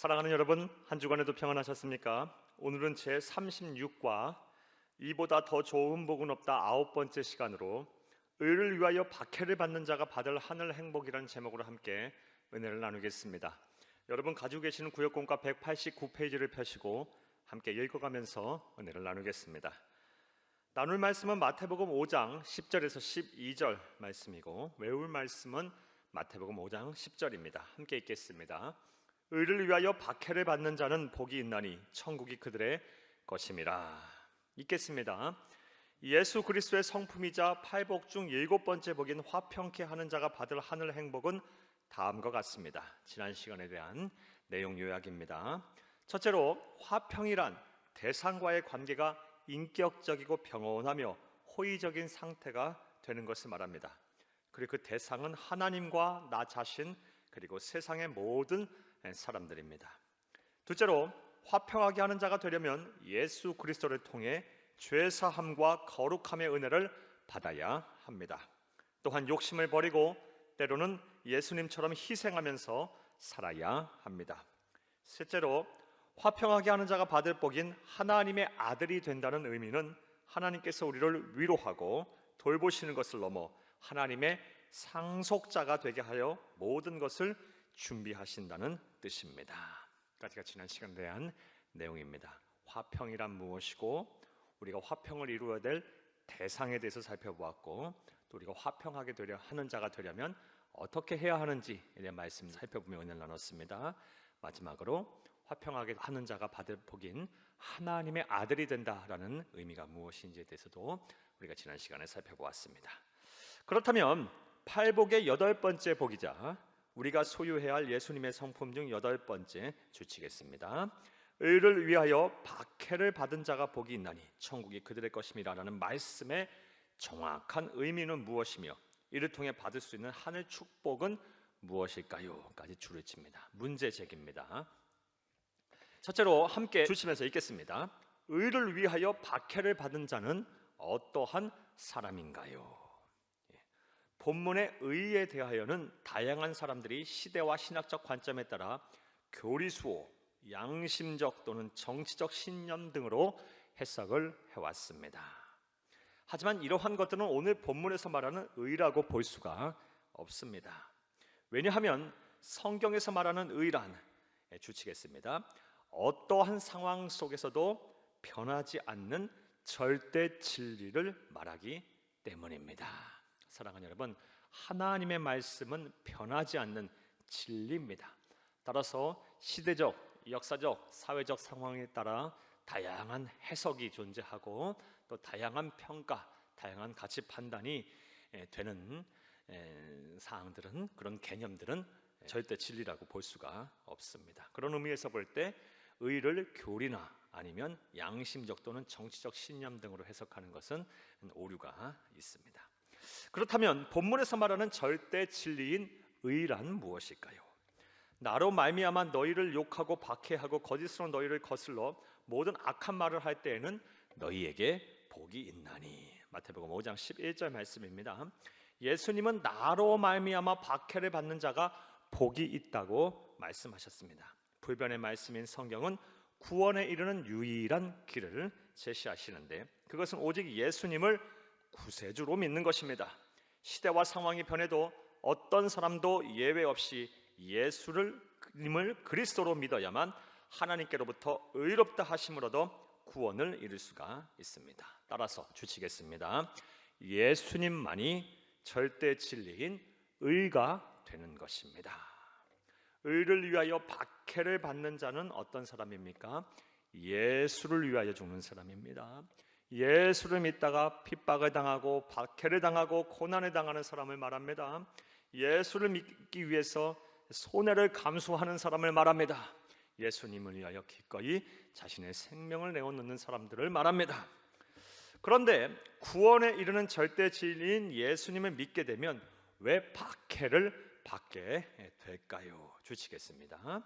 사랑하는 여러분, 한 주간에도 평안하셨습니까? 오늘은 제 36과 이보다 더 좋은 복은 없다 아홉 번째 시간으로 의를 위하여 박해를 받는 자가 받을 하늘 행복이라는 제목으로 함께 은혜를 나누겠습니다. 여러분 가지고 계시는 구역공과 189페이지를 펴시고 함께 읽어가면서 은혜를 나누겠습니다. 나눌 말씀은 마태복음 5장 10절에서 12절 말씀이고 외울 말씀은 마태복음 5장 10절입니다. 함께 읽겠습니다. 의를 위하여 박해를 받는 자는 복이 있나니 천국이 그들의 것임이라. 읽겠습니다. 예수 그리스도의 성품이자 팔복 중 일곱 번째 복인 화평케 하는 자가 받을 하늘 행복은 다음과 같습니다. 지난 시간에 대한 내용 요약입니다. 첫째로 화평이란 대상과의 관계가 인격적이고 평온하며 호의적인 상태가 되는 것을 말합니다. 그리고 그 대상은 하나님과 나 자신 그리고 세상의 모든 사람들입니다. 둘째로 화평하게 하는 자가 되려면 예수 그리스도를 통해 죄 사함과 거룩함의 은혜를 받아야 합니다. 또한 욕심을 버리고 때로는 예수님처럼 희생하면서 살아야 합니다. 셋째로 화평하게 하는 자가 받을 복인 하나님의 아들이 된다는 의미는 하나님께서 우리를 위로하고 돌보시는 것을 넘어 하나님의 상속자가 되게 하여 모든 것을 준비하신다는 뜻입니다. 까지가 지난 시간에 대한 내용입니다. 화평이란 무엇이고 우리가 화평을 이루어야 될 대상에 대해서 살펴보았고 또 우리가 화평하게 되려 하는 자가 되려면 어떻게 해야 하는지에 대한 말씀 살펴보며 은혜를 나눴습니다. 마지막으로 화평하게 하는 자가 받을 복인 하나님의 아들이 된다라는 의미가 무엇인지에 대해서도 우리가 지난 시간에 살펴보았습니다. 그렇다면 팔복의 여덟 번째 복이자 우리가 소유해야 할 예수님의 성품 중 여덟 번째 주치겠습니다. 의를 위하여 박해를 받은 자가 복이 있나니 천국이 그들의 것임이라라는 말씀의 정확한 의미는 무엇이며 이를 통해 받을 수 있는 하늘 축복은 무엇일까요?까지 줄을 칩니다. 문제 제기입니다. 첫째로 함께 주시면서 읽겠습니다. 의를 위하여 박해를 받은 자는 어떠한 사람인가요? 예. 본문의 의에 대하여는 다양한 사람들이 시대와 신학적 관점에 따라 교리수호, 양심적 또는 정치적 신념 등으로 해석을 해왔습니다. 하지만 이러한 것들은 오늘 본문에서 말하는 의라고 볼 수가 없습니다. 왜냐하면 성경에서 말하는 의란 예, 주치겠습니다. 어떠한 상황 속에서도 변하지 않는 절대 진리를 말하기 때문입니다. 사랑하는 여러분, 하나님의 말씀은 변하지 않는 진리입니다. 따라서 시대적, 역사적, 사회적 상황에 따라 다양한 해석이 존재하고 또 다양한 평가, 다양한 가치 판단이 되는 사항들은 그런 개념들은 절대 진리라고 볼 수가 없습니다. 그런 의미에서 볼 때 의를 교리나 아니면 양심적 또는 정치적 신념 등으로 해석하는 것은 오류가 있습니다. 그렇다면 본문에서 말하는 절대 진리인 의란 무엇일까요? 나로 말미암아 너희를 욕하고 박해하고 거짓으로 너희를 거슬러 모든 악한 말을 할 때에는 너희에게 복이 있나니 마태복음 5장 11절 말씀입니다. 예수님은 나로 말미암아 박해를 받는 자가 복이 있다고 말씀하셨습니다. 불변의 말씀인 성경은 구원에 이르는 유일한 길을 제시하시는데 그것은 오직 예수님을 구세주로 믿는 것입니다. 시대와 상황이 변해도 어떤 사람도 예외 없이 예수를 님을 그리스도로 믿어야만 하나님께로부터 의롭다 하심을 얻어 구원을 이룰 수가 있습니다. 따라서 주치겠습니다. 예수님만이 절대 진리인 의가 되는 것입니다. 의를 위하여 박해를 받는 자는 어떤 사람입니까? 예수를 위하여 죽는 사람입니다. 예수를 믿다가 핍박을 당하고 박해를 당하고 고난을 당하는 사람을 말합니다. 예수를 믿기 위해서 손해를 감수하는 사람을 말합니다. 예수님을 위하여 기꺼이 자신의 생명을 내어놓는 사람들을 말합니다. 그런데 구원에 이르는 절대 진리인 예수님을 믿게 되면 왜 박해를 받게 될까요? 주시겠습니다.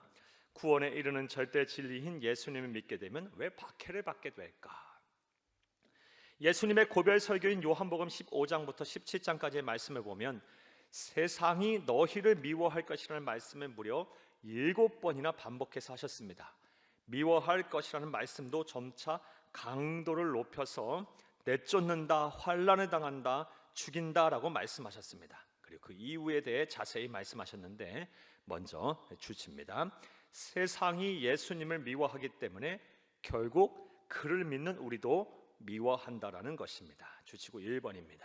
구원에 이르는 절대 진리인 예수님을 믿게 되면 왜 박해를 받게 될까? 예수님의 고별 설교인 요한복음 15장부터 17장까지의 말씀을 보면 세상이 너희를 미워할 것이라는 말씀을 무려 일곱 번이나 반복해서 하셨습니다. 미워할 것이라는 말씀도 점차 강도를 높여서 내쫓는다, 환란을 당한다, 죽인다라고 말씀하셨습니다. 그리고 그 이유에 대해 자세히 말씀하셨는데 먼저 주칩니다. 세상이 예수님을 미워하기 때문에 결국 그를 믿는 우리도 미워한다라는 것입니다. 주치고 1번입니다.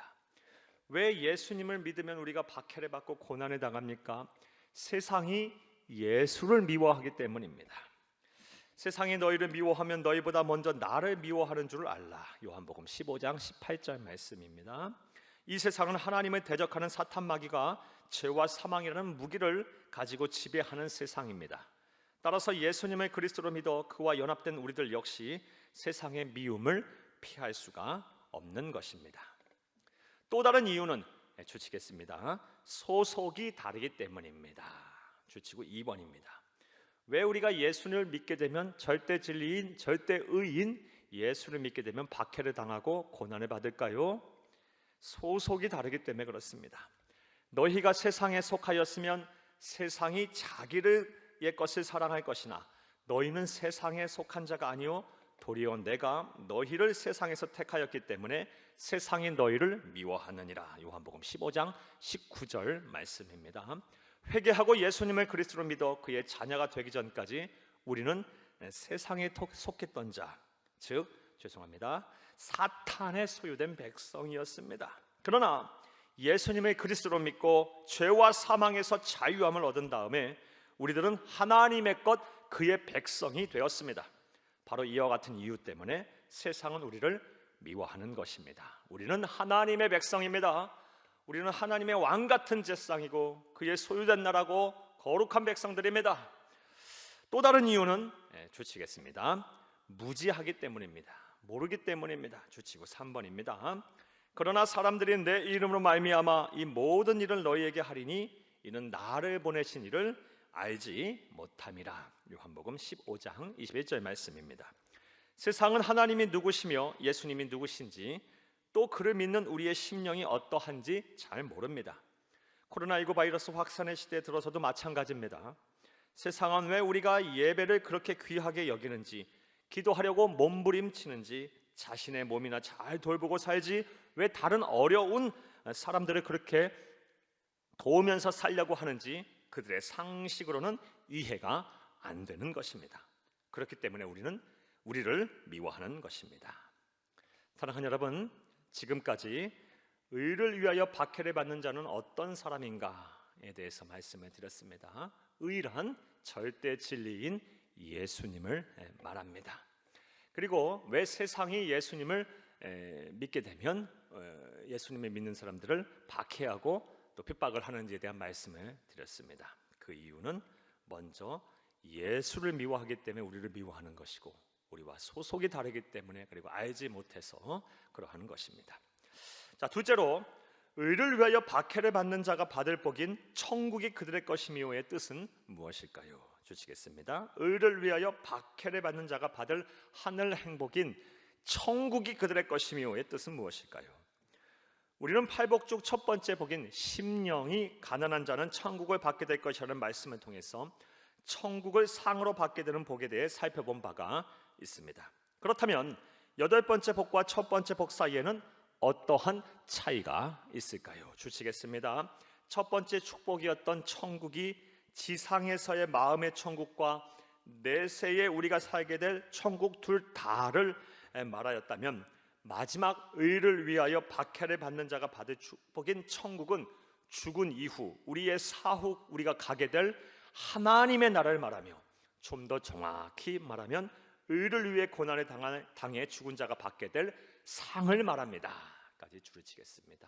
왜 예수님을 믿으면 우리가 박해를 받고 고난을 당합니까? 세상이 예수를 미워하기 때문입니다. 세상이 너희를 미워하면 너희보다 먼저 나를 미워하는 줄 알라. 요한복음 15장 18절 말씀입니다. 이 세상은 하나님을 대적하는 사탄 마귀가 죄와 사망이라는 무기를 가지고 지배하는 세상입니다. 따라서 예수님을 그리스도로 믿어 그와 연합된 우리들 역시 세상의 미움을 피할 수가 없는 것입니다. 또 다른 이유는 네, 주치겠습니다. 소속이 다르기 때문입니다. 주치고 2번입니다. 왜 우리가 예수를 믿게 되면 절대 진리인 절대 의인 예수를 믿게 되면 박해를 당하고 고난을 받을까요? 소속이 다르기 때문에 그렇습니다. 너희가 세상에 속하였으면 세상이 자기를 의 것을 사랑할 것이나 너희는 세상에 속한 자가 아니요 도리어 내가 너희를 세상에서 택하였기 때문에 세상이 너희를 미워하느니라. 요한복음 15장 19절 말씀입니다. 회개하고 예수님을 그리스도로 믿어 그의 자녀가 되기 전까지 우리는 세상에 속했던 자, 즉 죄송합니다. 사탄에 소유된 백성이었습니다. 그러나 예수님의 그리스도로 믿고 죄와 사망에서 자유함을 얻은 다음에 우리들은 하나님의 것 그의 백성이 되었습니다. 바로 이와 같은 이유 때문에 세상은 우리를 미워하는 것입니다. 우리는 하나님의 백성입니다. 우리는 하나님의 왕 같은 제상이고 그의 소유된 나라고 거룩한 백성들입니다. 또 다른 이유는 예, 주치겠습니다. 무지하기 때문입니다. 모르기 때문입니다. 주치고 3번입니다. 그러나 사람들이 내 이름으로 말미암아 이 모든 일을 너희에게 하리니 이는 나를 보내신 이를 알지 못함이라. 요한복음 15장 21절 말씀입니다. 세상은 하나님이 누구시며 예수님이 누구신지 또 그를 믿는 우리의 심령이 어떠한지 잘 모릅니다. 코로나19 바이러스 확산의 시대에 들어서도 마찬가지입니다. 세상은 왜 우리가 예배를 그렇게 귀하게 여기는지 기도하려고 몸부림치는지 자신의 몸이나 잘 돌보고 살지 왜 다른 어려운 사람들을 그렇게 도우면서 살려고 하는지 그들의 상식으로는 이해가 안 되는 것입니다. 그렇기 때문에 우리는 우리를 미워하는 것입니다. 사랑하는 여러분, 지금까지 의를 위하여 박해를 받는 자는 어떤 사람인가에 대해서 말씀을 드렸습니다. 의란 절대 진리인 예수님을 말합니다. 그리고 왜 세상이 예수님을 믿게 되면 어, 예수님을 믿는 사람들을 박해하고 또 핍박을 하는지에 대한 말씀을 드렸습니다. 그 이유는 먼저 예수를 미워하기 때문에 우리를 미워하는 것이고 우리와 소속이 다르기 때문에 그리고 알지 못해서 그러하는 것입니다. 자, 둘째로 의를 위하여 박해를 받는 자가 받을 복인 천국이 그들의 것이미오의 뜻은 무엇일까요? 주시겠습니다. 의를 위하여 박해를 받는 자가 받을 하늘 행복인 천국이 그들의 것이미오의 뜻은 무엇일까요? 우리는 팔복죽 첫 번째 복인 심령이 가난한 자는 천국을 받게 될 것이라는 말씀을 통해서 천국을 상으로 받게 되는 복에 대해 살펴본 바가 있습니다. 그렇다면 여덟 번째 복과 첫 번째 복 사이에는 어떠한 차이가 있을까요? 주시겠습니다. 첫 번째 축복이었던 천국이 지상에서의 마음의 천국과 내세에 우리가 살게 될 천국 둘 다를 말하였다면 마지막 의를 위하여 박해를 받는 자가 받을 축복인 천국은 죽은 이후 우리의 사후 우리가 가게 될 하나님의 나라를 말하며 좀 더 정확히 말하면 의를 위해 고난을 당해 죽은 자가 받게 될 상을 말합니다.까지 줄을 치겠습니다.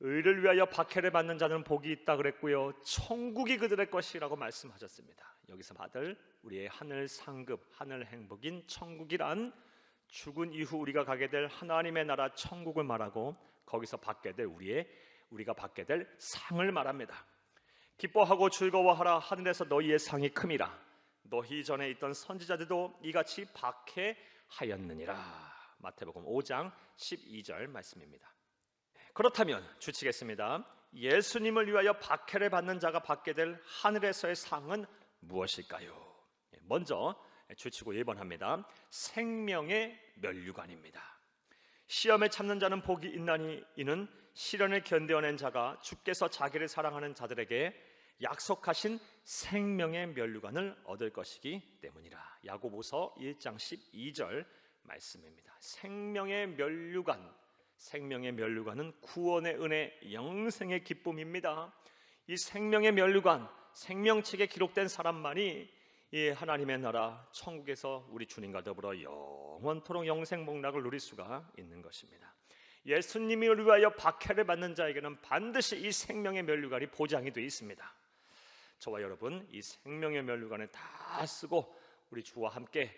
의를 위하여 박해를 받는 자는 복이 있다 그랬고요. 천국이 그들의 것이라고 말씀하셨습니다. 여기서 받을 우리의 하늘 상급, 하늘 행복인 천국이란 죽은 이후 우리가 가게 될 하나님의 나라 천국을 말하고 거기서 받게 될 우리의 우리가 받게 될 상을 말합니다. 기뻐하고 즐거워하라 하늘에서 너희의 상이 큼이라 너희 전에 있던 선지자들도 이같이 박해하였느니라. 마태복음 5장 12절 말씀입니다. 그렇다면 주치겠습니다. 예수님을 위하여 박해를 받는 자가 받게 될 하늘에서의 상은 무엇일까요? 예, 먼저 주치고 1번 합니다. 생명의 면류관입니다. 시험에 참는 자는 복이 있나니 이는 시련을 견뎌낸 자가 주께서 자기를 사랑하는 자들에게 약속하신 생명의 면류관을 얻을 것이기 때문이라. 야고보서 1장 12절 말씀입니다. 생명의 면류관, 생명의 면류관은 구원의 은혜, 영생의 기쁨입니다. 이 생명의 면류관, 생명책에 기록된 사람만이 이 하나님의 나라 천국에서 우리 주님과 더불어 영원토록 영생 복락을 누릴 수가 있는 것입니다. 예수님을 위하여 박해를 받는 자에게는 반드시 이 생명의 면류관이 보장이 되어 있습니다. 저와 여러분 이 생명의 면류관을 다 쓰고 우리 주와 함께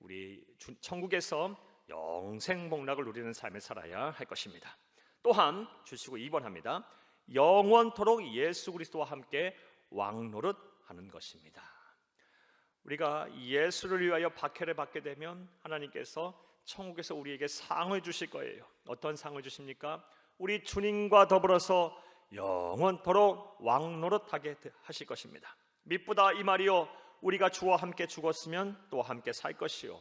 우리 주- 천국에서 영생 복락을 누리는 삶을 살아야 할 것입니다. 또한 주시고 2번 합니다. 영원토록 예수 그리스도와 함께 왕노릇 하는 것입니다. 우리가 예수를 위하여 박해를 받게 되면 하나님께서 천국에서 우리에게 상을 주실 거예요. 어떤 상을 주십니까? 우리 주님과 더불어서 영원토록 왕노릇하게 하실 것입니다. 미쁘다 이 말이요 우리가 주와 함께 죽었으면 또 함께 살 것이요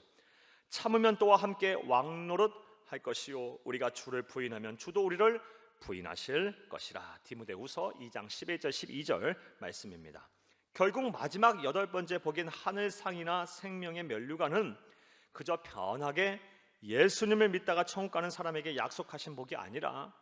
참으면 또와 함께 왕노릇 할 것이요 우리가 주를 부인하면 주도 우리를 부인하실 것이라 디모데후서 2장 11절 12절 말씀입니다. 결국 마지막 여덟 번째 복인 하늘 상이나 생명의 면류관은 그저 편하게 예수님을 믿다가 천국 가는 사람에게 약속하신 복이 아니라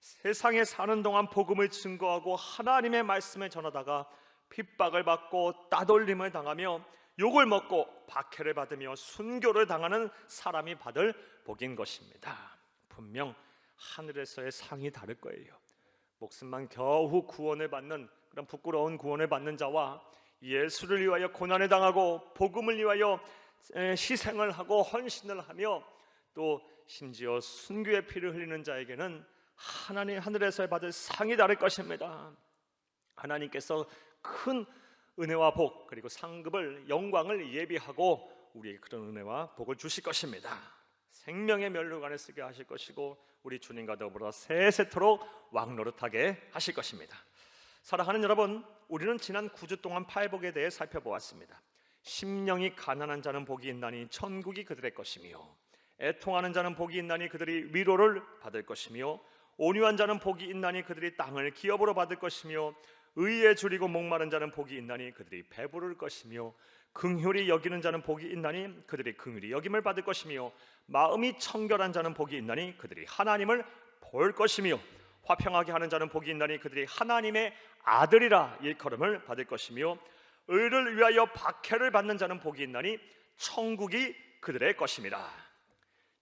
세상에 사는 동안 복음을 증거하고 하나님의 말씀을 전하다가 핍박을 받고 따돌림을 당하며 욕을 먹고 박해를 받으며 순교를 당하는 사람이 받을 복인 것입니다. 분명 하늘에서의 상이 다를 거예요. 목숨만 겨우 구원을 받는 그런 부끄러운 구원을 받는 자와 예수를 위하여 고난을 당하고 복음을 위하여 에, 희생을 하고 헌신을 하며 또 심지어 순교의 피를 흘리는 자에게는 하나님 하늘에서 받을 상이 다를 것입니다. 하나님께서 큰 은혜와 복 그리고 상급을 영광을 예비하고 우리에게 그런 은혜와 복을 주실 것입니다. 생명의 면류관에 쓰게 하실 것이고 우리 주님과 더불어 세세토록 왕노릇하게 하실 것입니다. 사랑하는 여러분, 우리는 지난 9주 동안 팔복에 대해 살펴보았습니다. 심령이 가난한 자는 복이 있나니 천국이 그들의 것이며 애통하는 자는 복이 있나니 그들이 위로를 받을 것이며 온유한 자는 복이 있나니 그들이 땅을 기업으로 받을 것이며 의에 줄이고 목마른 자는 복이 있나니 그들이 배부를 것이며 긍휼히 여기는 자는 복이 있나니 그들이 긍휼히 여김을 받을 것이며 마음이 청결한 자는 복이 있나니 그들이 하나님을 볼 것이며 화평하게 하는 자는 복이 있나니 그들이 하나님의 아들이라 일컬음을 받을 것이며 의를 위하여 박해를 받는 자는 복이 있나니 천국이 그들의 것입니다.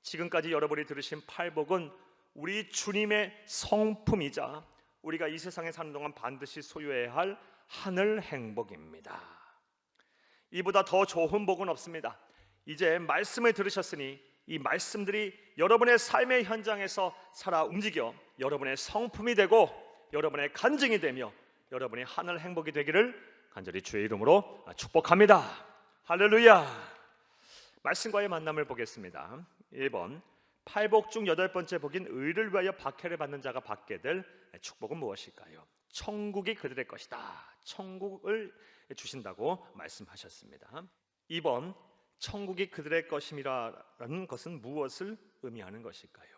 지금까지 여러분이 들으신 팔복은 우리 주님의 성품이자 우리가 이 세상에 사는 동안 반드시 소유해야 할 하늘 행복입니다. 이보다 더 좋은 복은 없습니다. 이제 말씀을 들으셨으니 이 말씀들이 여러분의 삶의 현장에서 살아 움직여 여러분의 성품이 되고 여러분의 간증이 되며 여러분의 하늘 행복이 되기를 간절히 주의 이름으로 축복합니다. 할렐루야. 말씀과의 만남을 보겠습니다. 1번 팔복 중 여덟 번째 복인 의를 위하여 박해를 받는 자가 받게 될 축복은 무엇일까요? 천국이 그들의 것이다. 천국을 주신다고 말씀하셨습니다. 2번 천국이 그들의 것임이라는 것은 무엇을 의미하는 것일까요?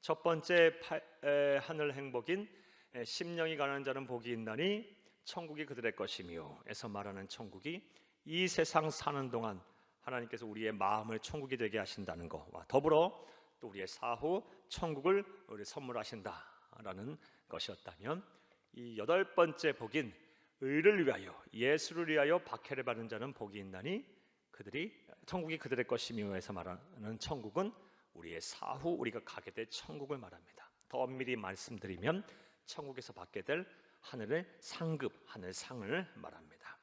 첫 번째 팔- 에, 하늘 행복인 에, 심령이 가난한 자는 복이 있나니 천국이 그들의 것이며에서 말하는 천국이 이 세상 사는 동안 하나님께서 우리의 마음을 천국이 되게 하신다는 것과 더불어 또 우리의 사후 천국을 우리 선물하신다라는 것이었다면 이 여덟 번째 복인 의를 위하여 예수를 위하여 박해를 받는 자는 복이 있나니 그들이 천국이 그들의 것이며에서 말하는 천국은 우리의 사후 우리가 가게 될 천국을 말합니다. 더 엄밀히 말씀드리면 천국에서 받게 될 하늘의 상급 하늘 상을 말합니다.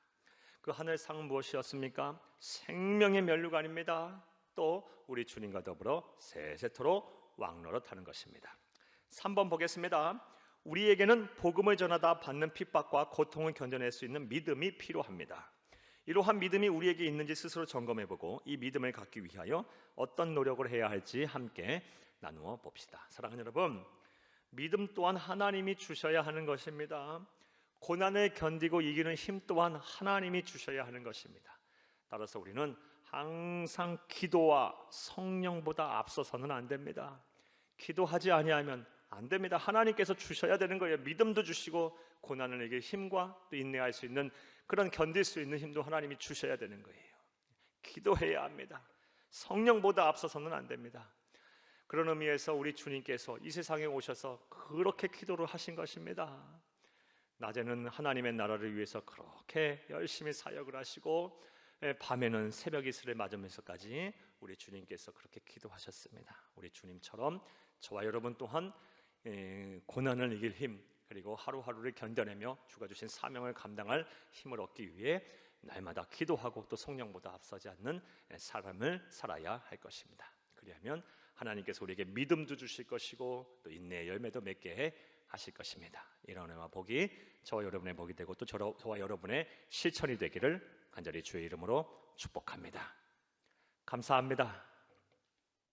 그 하늘 상 무엇이었습니까? 생명의 면류관입니다. 또 우리 주님과 더불어 세세토록 왕노릇하는 것입니다. 3번 보겠습니다. 우리에게는 복음을 전하다 받는 핍박과 고통을 견뎌낼 수 있는 믿음이 필요합니다. 이러한 믿음이 우리에게 있는지 스스로 점검해보고 이 믿음을 갖기 위하여 어떤 노력을 해야 할지 함께 나누어 봅시다. 사랑하는 여러분, 믿음 또한 하나님이 주셔야 하는 것입니다. 고난을 견디고 이기는 힘 또한 하나님이 주셔야 하는 것입니다. 따라서 우리는 항상 기도와 성령보다 앞서서는 안 됩니다. 기도하지 아니하면 안 됩니다. 하나님께서 주셔야 되는 거예요. 믿음도 주시고 고난을 이길 힘과 또 인내할 수 있는 그런 견딜 수 있는 힘도 하나님이 주셔야 되는 거예요. 기도해야 합니다. 성령보다 앞서서는 안 됩니다. 그런 의미에서 우리 주님께서 이 세상에 오셔서 그렇게 기도를 하신 것입니다. 낮에는 하나님의 나라를 위해서 그렇게 열심히 사역을 하시고 예, 밤에는 새벽 이슬을 맞으면서까지 우리 주님께서 그렇게 기도하셨습니다. 우리 주님처럼 저와 여러분 또한 예, 고난을 이길 힘 그리고 하루하루를 견뎌내며 주가 주신 사명을 감당할 힘을 얻기 위해 날마다 기도하고 또 성령보다 앞서지 않는 예, 삶을 살아야 할 것입니다. 그리하면 하나님께서 우리에게 믿음도 주실 것이고 또 인내의 열매도 맺게 하실 것입니다. 이런 은혜와 복이 저와 여러분의 복이 되고 또 저와 여러분의 실천이 되기를 간절히 주의 이름으로 축복합니다. 감사합니다.